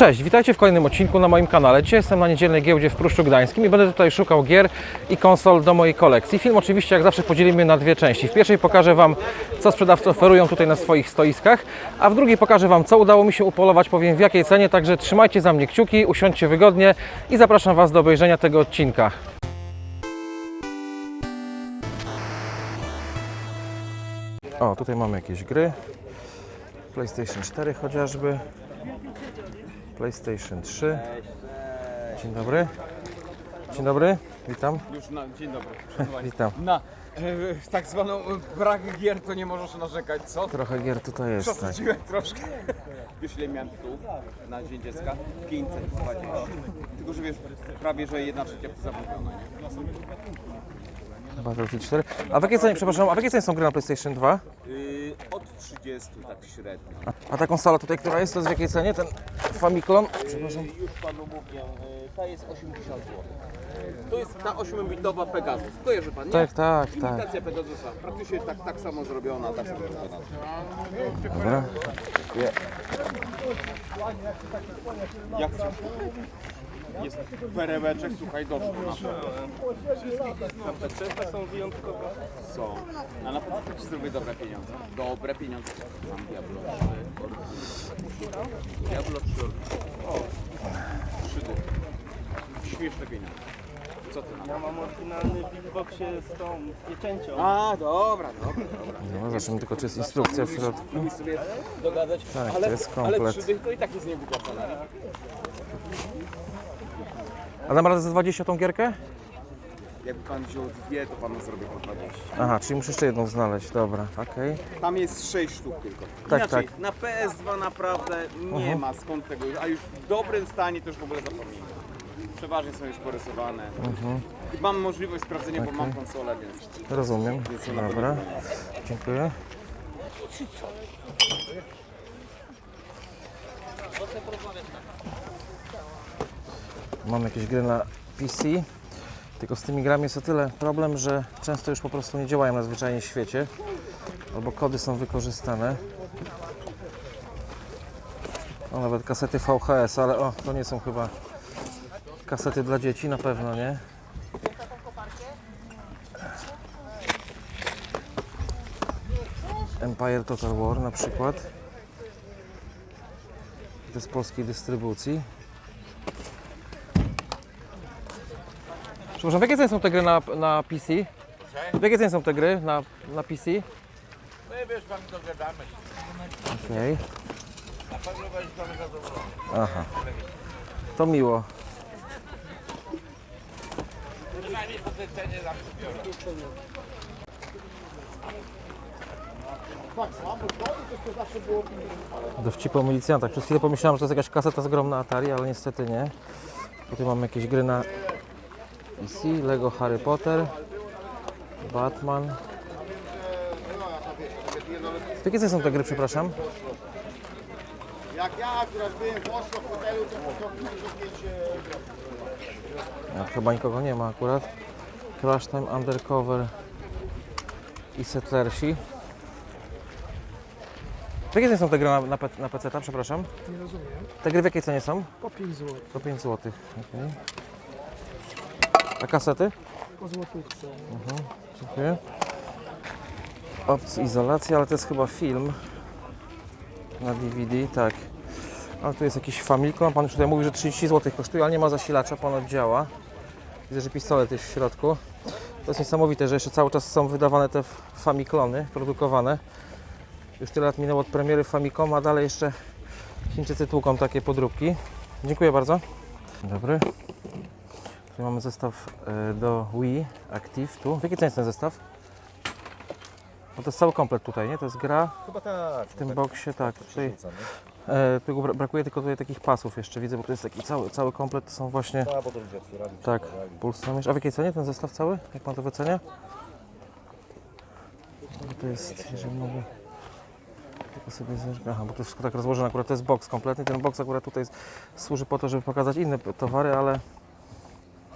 Cześć, witajcie w kolejnym odcinku na moim kanale. Dzisiaj jestem na niedzielnej giełdzie w Pruszczu Gdańskim i będę tutaj szukał gier i konsol do mojej kolekcji. Film oczywiście jak zawsze podzielimy na dwie części. W pierwszej pokażę Wam, co sprzedawcy oferują tutaj na swoich stoiskach, a w drugiej pokażę Wam, co udało mi się upolować, powiem w jakiej cenie, także trzymajcie za mnie kciuki, usiądźcie wygodnie i zapraszam Was do obejrzenia tego odcinka. O, tutaj mamy jakieś gry. PlayStation 4 chociażby. PlayStation 3. Dzień dobry. Dzień dobry, witam. Już na dzień dobry. Witam. Na e, tak zwaną e, brak gier to nie możesz narzekać, co? Trochę gier tutaj jest. Tak. Przesadziłem troszkę. Wiesz ile miałem tu na Dzień Dziecka? 520. Tylko, że wiesz, prawie, że jedna trzecia zamówiona, nie? Battlefield 4. A w jakiej cenie, przepraszam, a w jakiej cenie są gry na PlayStation 2? Yy, od 30 tak średnio. A ta konsola tutaj, która jest, to jest w jakiej cenie? Ten Famiclone? Przepraszam. Yy, już panu mówię, yy, ta jest 80 zł. To jest ta 8-bitowa Pegasus. Kojarzy pan, nie? Tak, tak, tak. Imitacja Pegasusa. Praktycznie tak, tak samo zrobiona, tak samo zrobiona. Dobra. Jak chcesz? Jest perełeczek, słuchaj, doszło na to. Te są wyjątkowe. Są. A na pewno ci zrobię dobre pieniądze. Dobre pieniądze. Mam Diablo 3. Diablo 3. O, 3 dychy. Śmieszne pieniądze. Co ty na to? Ja mam oryginalny beatboxie z tą pieczęcią. A, dobra, dobra, dobra. No, zobaczymy tylko, czy jest instrukcja w środku. Lubisz sobie dogadać, Tak, ale, to jest ale komplet. 3 dychy to i tak jest niewypłacone. A dam radę za 20 tą gierkę? Jakby pan wziął dwie, to panu zrobię po 20. Aha, czyli muszę jeszcze jedną znaleźć. Dobra, okej. Tam jest 6 sztuk tylko. Tak, Inaczej, tak. na PS2 naprawdę nie ma skąd tego, a już w dobrym stanie to już w ogóle zapomnij. Przeważnie są już porysowane. Mam możliwość sprawdzenia, bo mam konsolę, więc Rozumiem. Dobra. Dziękuję. Mam jakieś gry na PC. Tylko z tymi grami jest o tyle problem, że często już po prostu nie działają na zwyczajnie świecie. Albo kody są wykorzystane. O, nawet kasety VHS, ale o, to nie są chyba kasety dla dzieci, na pewno nie. Empire Total War na przykład. To jest polskiej dystrybucji. Przepraszam, w jakiej cenie są te gry na, na PC? W jakiej cenie są te gry na, na PC? My wiesz, pan dogadamy się. Okej. Na pewno będziesz pan zadowolony. Aha. To miło. Przynajmniej po tej cenie zawsze biorę. Dowcipy o milicjantach. Przez chwilę pomyślałem, że to jest jakaś kaseta z grom na Atari, ale niestety nie. Tutaj mamy jakieś gry na PC, Lego Harry Potter, Batman. Cenie są te gry, przepraszam? Jak ja akurat byłem w Oslo w hotelu, to potrafiłem mieć Ja, chyba nikogo nie ma akurat. Crash Time Undercover i Settlersi. W jakiej cenie są te gry na, na, na PC, przepraszam? Nie rozumiem. Te gry w jakiej cenie są? Po 5 zł, Po 5 zł. Okay. A kasety? po złotówce. Dziękuję. Opcja izolacja, ale to jest chyba film na DVD, tak. Ale tu jest jakiś Famicom, pan już tutaj mówi, że 30 zł kosztuje, ale nie ma zasilacza, ponoć działa. Widzę, że pistolet jest w środku. To jest niesamowite, że jeszcze cały czas są wydawane te Famiclony, produkowane. Już tyle lat minęło od premiery Famicoma, a dalej jeszcze Chińczycy tłuką takie podróbki. Dziękuję bardzo. Dobry. Tutaj mamy zestaw e, do Wii Active tu. W jakiej cenie jest ten zestaw? No to jest cały komplet tutaj, nie? To jest gra Chyba tak. w tym boksie, tak. Tutaj, e, tylko bra- brakuje tylko tutaj takich pasów jeszcze, widzę, bo to jest taki cały, cały komplet, to są właśnie, A, bo to ludzie otwierali. tak, pulsomierz. A w jakiej cenie ten zestaw cały? Jak Pan to wycenia? No to jest, jeżeli mogę, tylko sobie zerknę. Aha, bo to jest tak rozłożone, akurat to jest box kompletny. Ten box akurat tutaj służy po to, żeby pokazać inne p- towary, ale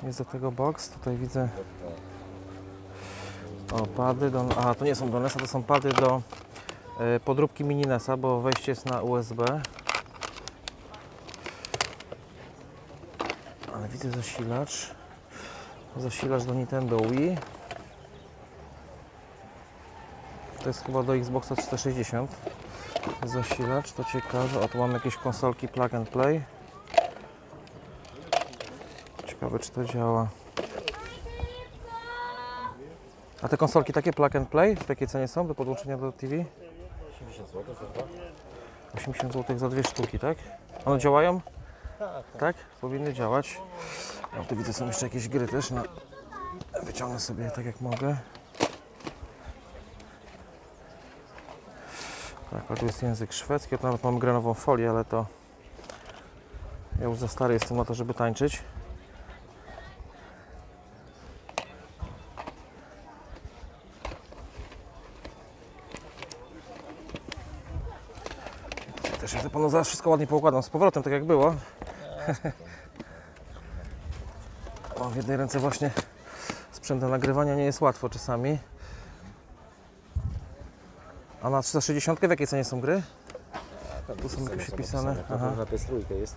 jest do tego box. Tutaj widzę o, pady do... Aha, to nie są do NES-a, to są pady do e, podróbki mini NES-a, bo wejście jest na USB. widzę zasilacz. Zasilacz do Nintendo Wii. To jest chyba do Xboxa 360. Zasilacz, to ciekawe. O, tu mamy jakieś konsolki plug and play. Ciekawe, czy to działa. A te konsolki takie plug and play, w jakiej cenie są do podłączenia do TV? 80 zł za dwa. 80 zł za dwie sztuki, tak? One działają? Tak. Powinny działać. Ja tu widzę, są jeszcze jakieś gry też. Na... Wyciągnę sobie tak jak mogę. Tak, a tu jest język szwedzki. Tu nawet mam granową folię, ale to ja już za stary jestem na to, żeby tańczyć. Też ja to panu zaraz wszystko ładnie poukładam z powrotem, tak jak było. O, w jednej ręce właśnie sprzęt do nagrywania nie jest łatwo czasami. A na 360 w jakiej cenie są gry? Tu są jakieś pisane. Aha. Na PS3 jest.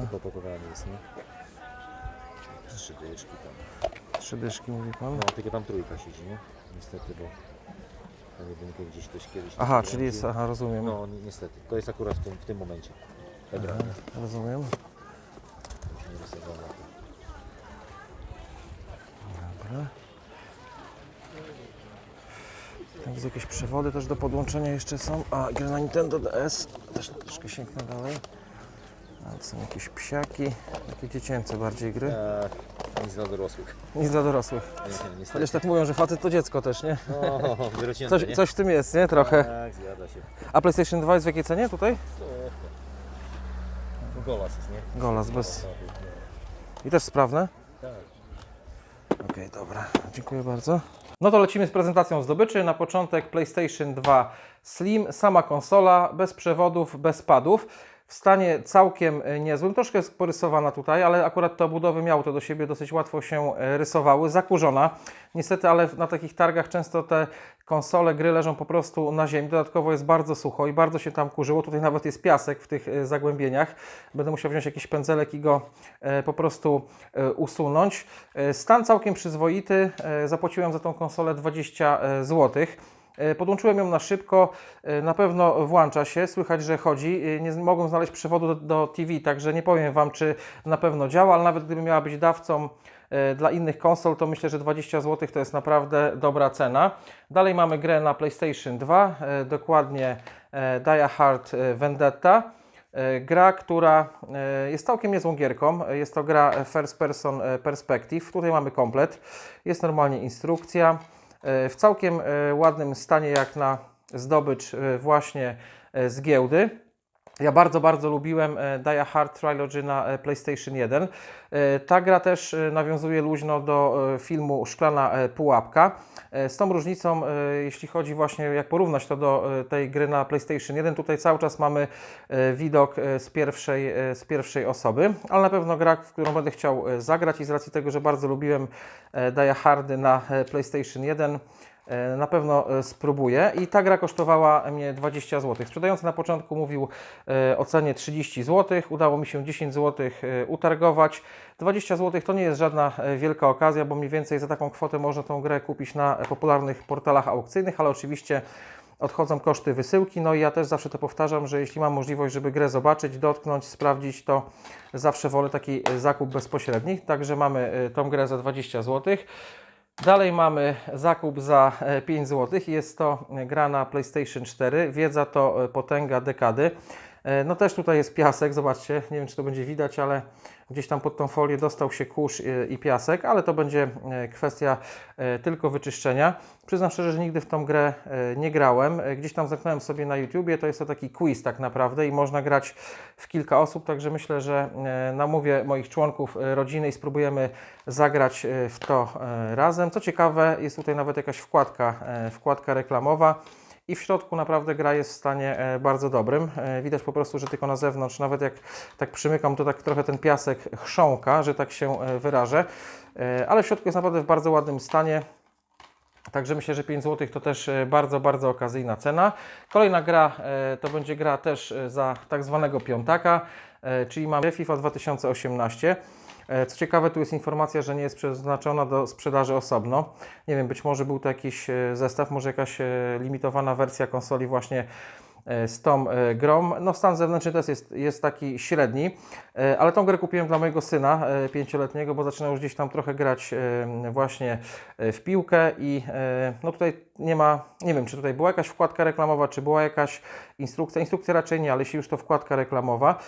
Tylko opakowanie jest, nie? Trzy dyszki tam. Trzy dyszki mówi pan. No, tylko tam trójka siedzi, nie? Niestety, bo jedynkę gdzieś kiedyś... Aha, czyli jest, aha, rozumiem. No, ni- niestety. To jest akurat w tym, w tym momencie. Dobra, nie? Rozumiem. Nie. Dobra. Tam widzę jakieś przewody też do podłączenia jeszcze są. A, gry na Nintendo DS. Też troszkę sięgnę dalej. A, to są jakieś psiaki. Takie dziecięce bardziej gry. Eee, nic dla dorosłych. Nic dla dorosłych. Nie, nie, niestety. Chociaż tak mówią, że facet to dziecko też, nie? No, wyrocięte, Coś, nie? coś w tym jest, nie? Trochę. Tak, zgadza się. A PlayStation 2 jest w jakiej cenie tutaj? Golas jest, nie? Golas bez... I też sprawne? Tak. Okej, dobra. Dziękuję bardzo. No to lecimy z prezentacją zdobyczy. Na początek PlayStation 2 Slim, sama konsola, bez przewodów, bez padów. W stanie całkiem e, niezłym, troszkę jest porysowana tutaj, ale akurat te obudowy miały to do siebie, dosyć łatwo się e, rysowały. Zakurzona, niestety, ale na takich targach często te konsole, gry leżą po prostu na ziemi. Dodatkowo jest bardzo sucho i bardzo się tam kurzyło. Tutaj nawet jest piasek w tych e, zagłębieniach. Będę musiał wziąć jakiś pędzelek i go po prostu usunąć. Stan całkiem przyzwoity. Zapłaciłem za tą konsolę 20 zł. E, Podłączyłem ją na szybko, e, na pewno włącza się, słychać, że chodzi. E, Nie mogłem znaleźć przewodu do, do TV, także nie powiem Wam, czy na pewno działa, ale nawet gdyby miała być dawcą dla innych konsol, to myślę, że 20 zł to jest naprawdę dobra cena. Dalej mamy grę na PlayStation 2, e, dokładnie Die Hard Vendetta. Gra, która jest całkiem niezłą gierką. Jest to gra First Person Perspective. Tutaj mamy komplet. Jest normalnie instrukcja. E, W całkiem e, ładnym stanie, jak na zdobycz e, właśnie z giełdy. Ja bardzo, bardzo lubiłem e, Die Hard Trilogy na e, PlayStation 1. E, Ta gra też nawiązuje luźno do filmu Szklana Pułapka. Z tą różnicą, jeśli chodzi właśnie, jak porównać to do tej gry na PlayStation 1, tutaj cały czas mamy widok z pierwszej, z pierwszej osoby, ale na pewno gra, w którą będę chciał zagrać i z racji tego, że bardzo lubiłem Die Hardy na PlayStation 1, E, Na pewno e, spróbuję. I ta gra kosztowała mnie 20 zł. Sprzedający na początku mówił e, o cenie 30 zł. Udało mi się 10 zł e, utargować. 20 zł to nie jest żadna e, wielka okazja, bo mniej więcej za taką kwotę można tą grę kupić na e, popularnych portalach aukcyjnych, ale oczywiście odchodzą koszty wysyłki. No i ja też zawsze to powtarzam, że jeśli mam możliwość, żeby grę zobaczyć, dotknąć, sprawdzić, to zawsze wolę taki e, zakup bezpośredni. Także mamy e, tą grę za 20 zł. Dalej mamy zakup za e, 5 zł. Jest to e, gra na PlayStation 4. Wiedza to e, potęga dekady. E, No też tutaj jest piasek, zobaczcie, nie wiem czy to będzie widać, ale gdzieś tam pod tą folię dostał się kurz e, i piasek, ale to będzie e, kwestia tylko wyczyszczenia. Przyznam szczerze, że nigdy w tą grę nie grałem. Gdzieś tam zamknąłem sobie na YouTubie, to jest to taki quiz tak naprawdę i można grać w kilka osób, także myślę, że namówię moich członków rodziny i spróbujemy zagrać w to razem. Co ciekawe, jest tutaj nawet jakaś wkładka, wkładka reklamowa. I w środku naprawdę gra jest w stanie e, bardzo dobrym. E, Widać po prostu, że tylko na zewnątrz, nawet jak tak przymykam, to tak trochę ten piasek chrząka, że tak się e, wyrażę. Ale w środku jest naprawdę w bardzo ładnym stanie. Także myślę, że 5 zł to też bardzo, bardzo okazyjna cena. Kolejna gra to będzie gra też za tak zwanego piątaka, czyli mamy FIFA 2018. E, Co ciekawe, tu jest informacja, że nie jest przeznaczona do sprzedaży osobno. Nie wiem, być może był to jakiś e, zestaw, może jakaś e, limitowana wersja konsoli właśnie z tą grą. No stan zewnętrzny też jest, jest taki średni, ale tą grę kupiłem dla mojego syna pięcioletniego, bo zaczyna już gdzieś tam trochę grać właśnie w piłkę i no tutaj nie ma, nie wiem czy tutaj była jakaś wkładka reklamowa, czy była jakaś instrukcja, instrukcja raczej nie, ale jeśli już to wkładka reklamowa,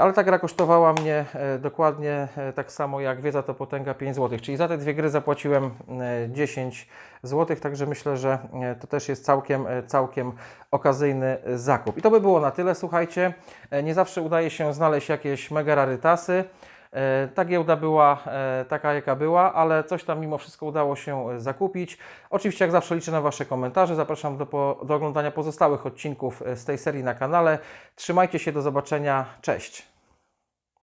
Ale ta gra kosztowała mnie e, dokładnie e, tak samo jak Wiedza to Potęga 5 zł, czyli za te dwie gry zapłaciłem e, 10 zł, także myślę, że e, to też jest całkiem, e, całkiem okazyjny e, zakup. I to by było na tyle, słuchajcie. E, Nie zawsze udaje się znaleźć jakieś mega rarytasy. E, Ta giełda była e, taka, jaka była, ale coś tam mimo wszystko udało się e, zakupić. Oczywiście, jak zawsze, liczę na Wasze komentarze. Zapraszam do, do oglądania pozostałych odcinków z tej serii na kanale. Trzymajcie się, do zobaczenia. Cześć.